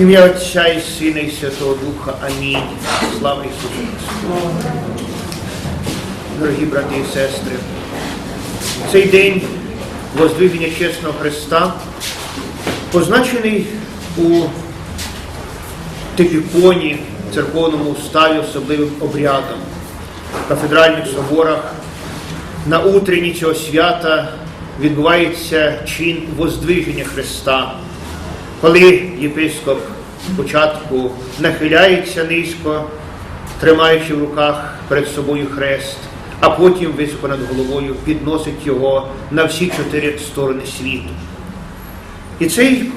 Ім'я Отця і Сина і Святого Духа. Амінь. Слава Ісусу Христу. Дорогі брати і сестри, цей день воздвигнення чесного Христа позначений у типіконі, церковному уставі особливим обрядом, в кафедральних соборах. На утренні цього свята відбувається чин воздвиження Христа, коли єпископ спочатку нахиляється низько, тримаючи в руках перед собою хрест, а потім високо над головою підносить його на всі чотири сторони світу. І цей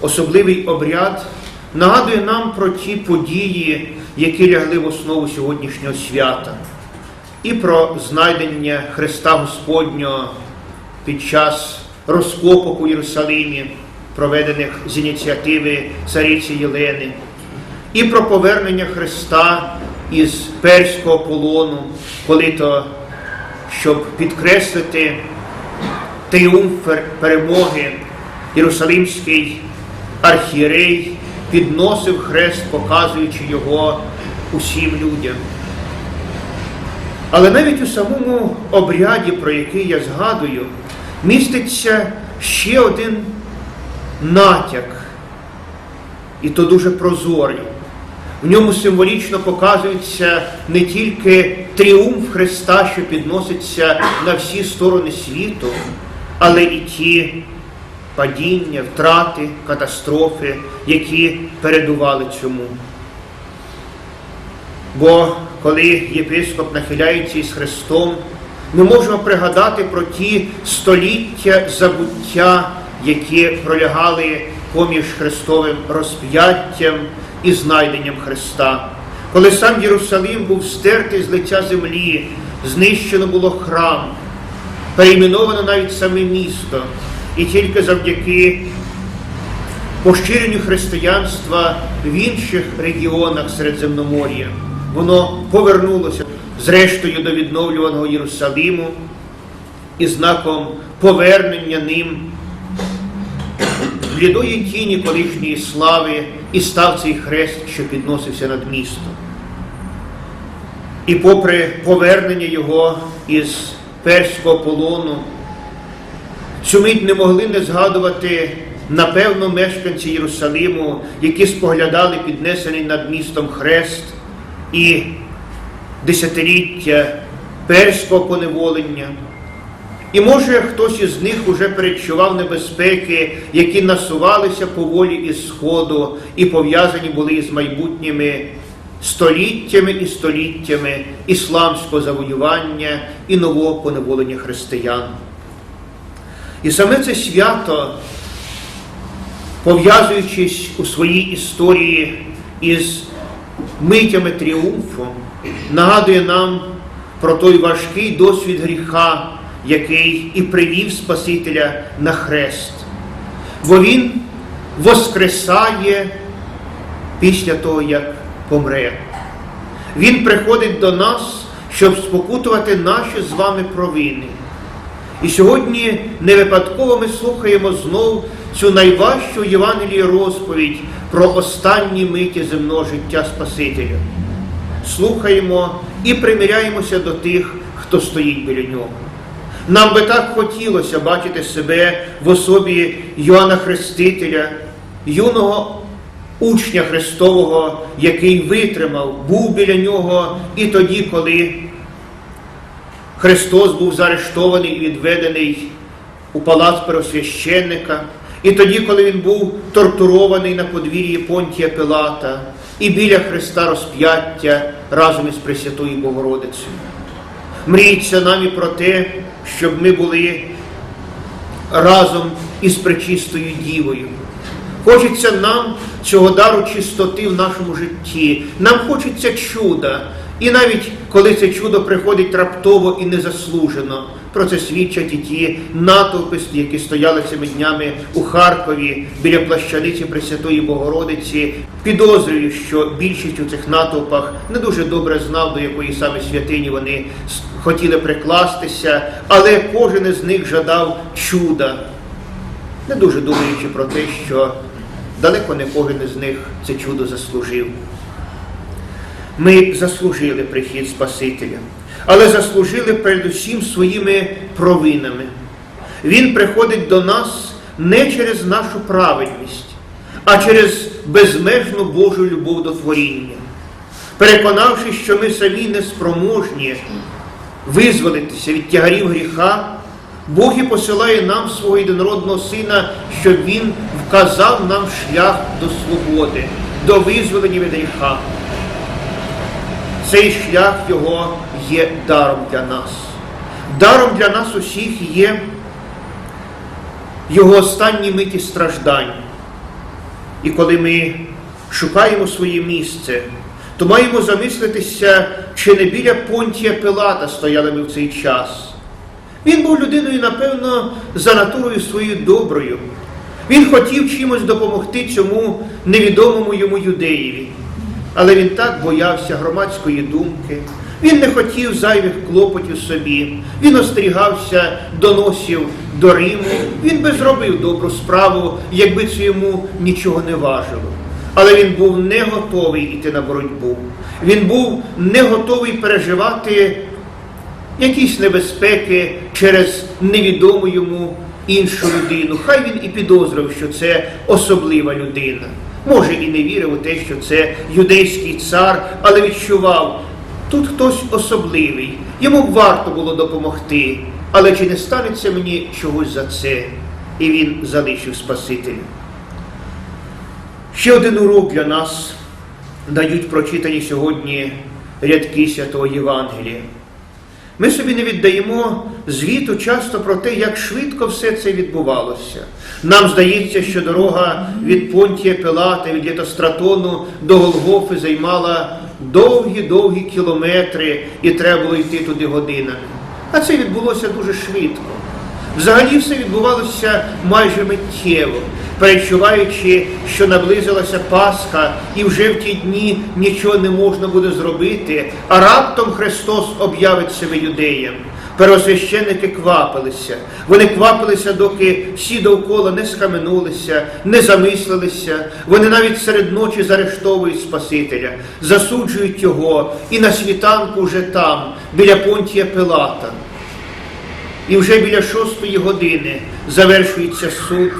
особливий обряд нагадує нам про ті події, які лягли в основу сьогоднішнього свята, і про знайдення Христа Господнього під час розкопок у Єрусалимі, проведених з ініціативи цариці Єлени, і про повернення Христа із перського полону, коли то, щоб підкреслити тріумф перемоги, Єрусалимський архієрей підносив хрест, показуючи його усім людям. Але навіть у самому обряді, про який я згадую, міститься ще один натяк, і то дуже прозорий. В ньому символічно показується не тільки тріумф Христа, що підноситься на всі сторони світу, але і ті падіння, втрати, катастрофи, які передували цьому. Бо коли єпископ нахиляється із Христом, ми можемо пригадати про ті століття забуття, які пролягали поміж Христовим розп'яттям і знайденням Христа. Коли сам Єрусалим був стертий з лиця землі, знищено було храм, перейменовано навіть саме місто, і тільки завдяки поширенню християнства в інших регіонах Середземномор'я воно повернулося зрештою до відновлюваного Єрусалиму і знаком повернення ним блідої тіні колишньої слави і став цей хрест, що підносився над містом. І попри повернення його із перського полону, цю мить не могли не згадувати напевно мешканці Єрусалиму, які споглядали піднесений над містом хрест і десятиліття перського поневолення. І може хтось із них уже передчував небезпеки, які насувалися поволі із Сходу і пов'язані були із майбутніми століттями і століттями ісламського завоювання і нового поневолення християн. І саме це свято, пов'язуючись у своїй історії із митями тріумфу, нагадує нам про той важкий досвід гріха, який і привів Спасителя на хрест. Бо Він воскресає після того, як помре. Він приходить до нас, щоб спокутувати наші з вами провини. І сьогодні не випадково ми слухаємо знов цю найважчу Євангелії розповідь про останні миті земного життя Спасителя. Слухаємо і примиряємося до тих, хто стоїть біля нього. Нам би так хотілося бачити себе в особі Йоанна Хрестителя, юного учня Христового, який витримав, був біля нього і тоді, коли Христос був заарештований і відведений у палац первосвященника, і тоді, коли він був тортурований на подвір'ї Понтія Пилата, і біля Христа розп'яття разом із Пресвятою Богородицею. Мріється нам і про те, щоб ми були разом із пречистою Дівою. Хочеться нам цього дару чистоти в нашому житті. Нам хочеться чуда. І навіть коли це чудо приходить раптово і незаслужено, про це свідчать і ті натовпи, які стояли цими днями у Харкові біля плащаниці Пресвятої Богородиці. Підозрюю, що більшість у цих натовпах не дуже добре знав, до якої саме святині вони хотіли прикластися, але кожен із них жадав чуда, не дуже думаючи про те, що далеко не кожен із них це чудо заслужив. Ми заслужили прихід Спасителя, але заслужили передусім своїми провинами. Він приходить до нас не через нашу праведність, а через безмежну Божу любов до творіння. Переконавши, що ми самі не спроможні визволитися від тягарів гріха, Бог і посилає нам свого єдинородного Сина, щоб Він вказав нам шлях до свободи, до визволення від гріха. Цей шлях Його є даром для нас. Даром для нас усіх є Його останні миті страждань. І коли ми шукаємо своє місце, то маємо замислитися, чи не біля Понтія Пилата стояли ми в цей час. Він був людиною, напевно, за натурою своєю доброю. Він хотів чимось допомогти цьому невідомому йому юдеєві. Але він так боявся громадської думки, він не хотів зайвих клопотів собі, він остерігався доносів до Риму, він би зробив добру справу, якби це йому нічого не важило. Але він був не готовий йти на боротьбу. Він був не готовий переживати якісь небезпеки через невідому йому іншу людину. Хай він і підозрював, що це особлива людина. Може і не вірив у те, що це юдейський цар, але відчував, тут хтось особливий, йому б варто було допомогти, але чи не станеться мені чогось за це? І він залишив Спасителя. Ще один урок для нас дають прочитані сьогодні рядки Святого Євангелія. Ми собі не віддаємо звіту часто про те, як швидко все це відбувалося. Нам здається, що дорога від Понтія Пилата, від Літостратону до Голгофи займала довгі-довгі кілометри, і треба було йти туди годинами. А це відбулося дуже швидко. Взагалі все відбувалося майже миттєво, перечуваючи, що наблизилася Пасха, і вже в ті дні нічого не можна буде зробити, а раптом Христос об'явить себе юдеям. Первосвященники квапилися. Вони квапилися, доки всі довкола не схаменулися, не замислилися. Вони навіть серед ночі заарештовують Спасителя, засуджують його і на світанку вже там, біля Понтія Пилата. І вже біля шостої години завершується суд.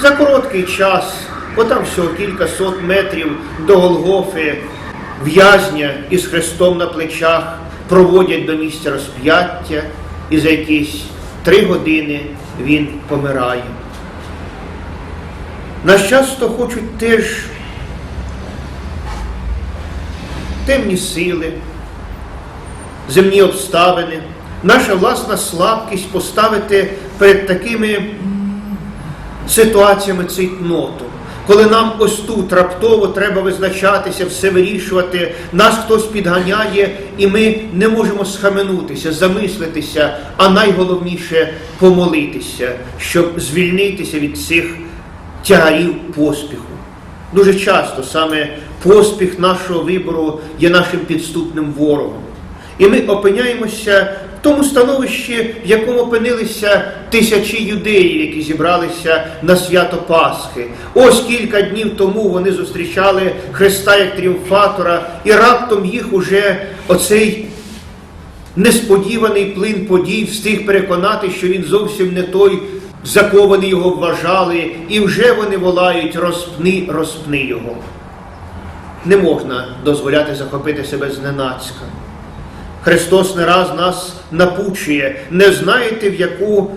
За короткий час, бо там всього кілька сот метрів до Голгофи, в'язня із хрестом на плечах проводять до місця розп'яття, і за якісь три години він помирає. Нас часто хочуть теж темні сили, земні обставини, наша власна слабкість поставити перед такими ситуаціями цейтноту. Коли нам ось тут раптово треба визначатися, все вирішувати, нас хтось підганяє, і ми не можемо схаменутися, замислитися, а найголовніше помолитися, щоб звільнитися від цих тягарів поспіху. Дуже часто саме поспіх нашого вибору є нашим підступним ворогом. І ми опиняємося тому становищі, в якому опинилися тисячі юдеїв, які зібралися на свято Пасхи. Ось кілька днів тому вони зустрічали Христа як тріумфатора, і раптом їх уже оцей несподіваний плин подій встиг переконати, що він зовсім не той, за кого вони його вважали, і вже вони волають розпни, розпни його. Не можна дозволяти захопити себе зненацька. Христос не раз нас напучує, не знаєте, в яку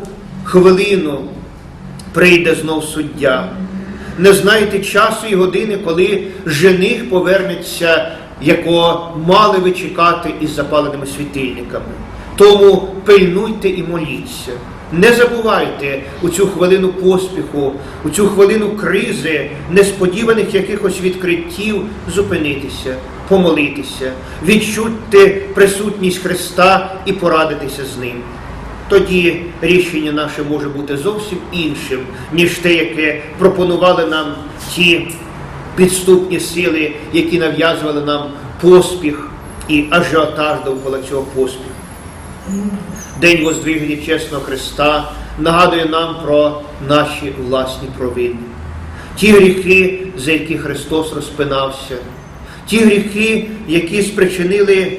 хвилину прийде знов суддя. Не знаєте часу і години, коли жених повернеться, якого мали ви чекати із запаленими світильниками. Тому пильнуйте і моліться. Не забувайте у цю хвилину поспіху, у цю хвилину кризи, несподіваних якихось відкриттів зупинитися, помолитися, відчути присутність Христа і порадитися з ним. Тоді рішення наше може бути зовсім іншим, ніж те, яке пропонували нам ті підступні сили, які нав'язували нам поспіх і ажіотаж довкола цього поспіху. День Воздвиження чесного Христа нагадує нам про наші власні провини. ті гріхи, за які Христос розпинався, ті гріхи, які спричинили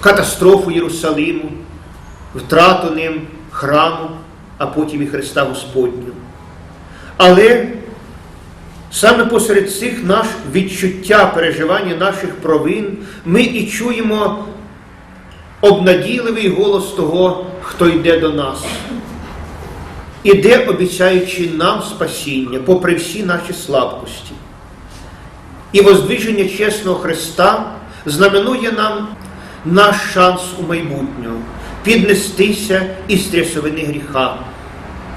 катастрофу Єрусалиму, втрату ним храму, а потім і Христа Господнього. Але саме посеред цих наш відчуття переживання наших провин ми і чуємо обнадійливий голос того, хто йде до нас. Іде, обіцяючи нам спасіння, попри всі наші слабкості. І воздвиження чесного Христа знаменує нам наш шанс у майбутнього піднестися із трясовини гріха,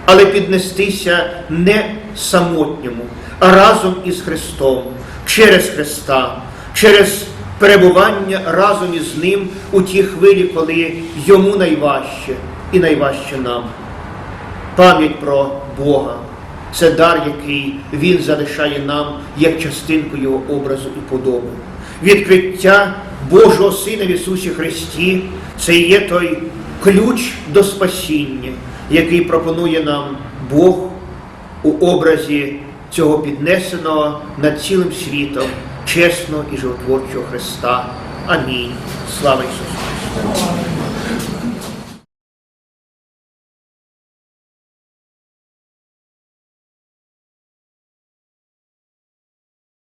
але піднестися не самотньому, а разом із Христом, через Христа, через перебування разом із Ним у ті хвилі, коли йому найважче і найважче нам. Пам'ять про Бога це дар, який Він залишає нам як частинку Його образу і подоби. Відкриття Божого Сина в Ісусі Христі це є той ключ до спасіння, який пропонує нам Бог у образі цього піднесеного над цілим світом чесного і животворчого Христа. Амінь. Слава Ісусу Христу!